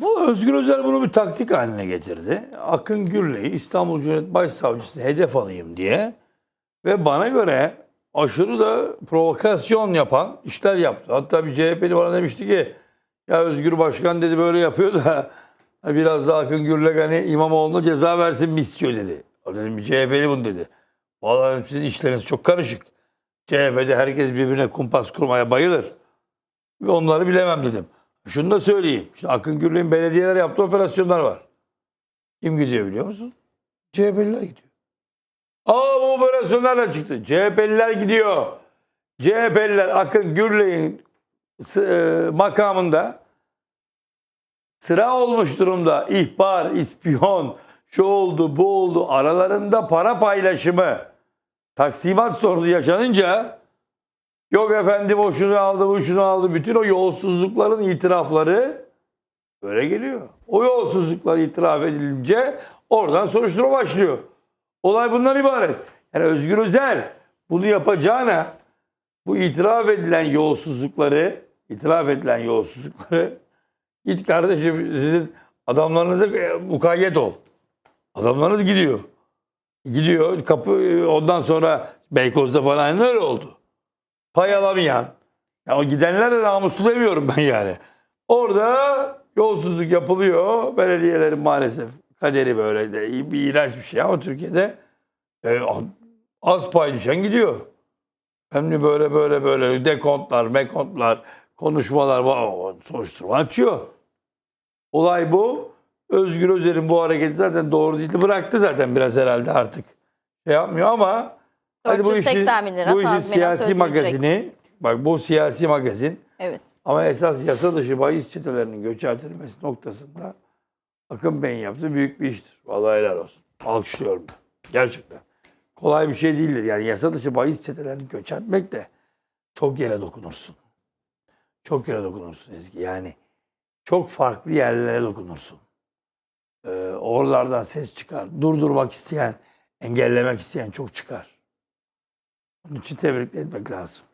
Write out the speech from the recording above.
Bu Özgür Özel bunu bir taktik haline getirdi. Akın Gürley'i İstanbul Cumhuriyet Başsavcısı hedef alayım diye ve bana göre aşırı da provokasyon yapan işler yaptı. Hatta bir CHP'li bana demişti ki ya Özgür Başkan dedi böyle yapıyor da biraz da Akın Gürlek hani İmamoğlu'na ceza versin mi istiyor dedi. O dedim bir CHP'li bunu dedi. Vallahi sizin işleriniz çok karışık. CHP'de herkes birbirine kumpas kurmaya bayılır. Ve onları bilemem dedim. Şunu da söyleyeyim. Şimdi Akın Gürlek'in belediyeler yaptığı operasyonlar var. Kim gidiyor biliyor musun? CHP'liler gidiyor. Aa bu operasyonlarla çıktı. CHP'liler gidiyor. CHP'liler Akın Gürlek'in s- e, makamında sıra olmuş durumda. İhbar, ispiyon, şu oldu, bu oldu. Aralarında para paylaşımı, taksimat sorunu yaşanınca yok efendim o şunu aldı, bu şunu aldı. Bütün o yolsuzlukların itirafları böyle geliyor. O yolsuzluklar itiraf edilince oradan soruşturma başlıyor. Olay bundan ibaret. Yani Özgür Özel bunu yapacağına bu itiraf edilen yolsuzlukları, itiraf edilen yolsuzlukları git kardeşim sizin adamlarınıza e, mukayyet ol. Adamlarınız gidiyor. Gidiyor kapı ondan sonra Beykoz'da falan öyle oldu. Pay alamayan. Ya o gidenler de namuslu demiyorum ben yani. Orada yolsuzluk yapılıyor. Belediyelerin maalesef kaderi böyle de bir iğrenç bir şey ama Türkiye'de e, az pay düşen gidiyor. Hem de böyle böyle böyle dekontlar, mekontlar, konuşmalar, soruşturma açıyor. Olay bu. Özgür Özel'in bu hareketi zaten doğru değildi. Bıraktı zaten biraz herhalde artık. Şey yapmıyor ama hadi bu işi, 480 bin lira bu işi tazminat siyasi magazini bak bu siyasi magazin Evet. ama esas yasa dışı bahis çetelerinin göçertilmesi noktasında Akın Bey'in yaptığı büyük bir iştir. Vallahi helal olsun. Alkışlıyorum. Gerçekten. Kolay bir şey değildir. Yani yasa dışı bahis çetelerini göçertmek de çok yere dokunursun. Çok yere dokunursun Ezgi. Yani çok farklı yerlere dokunursun. Ee, oralardan ses çıkar. Durdurmak isteyen, engellemek isteyen çok çıkar. Onun için tebrik etmek lazım.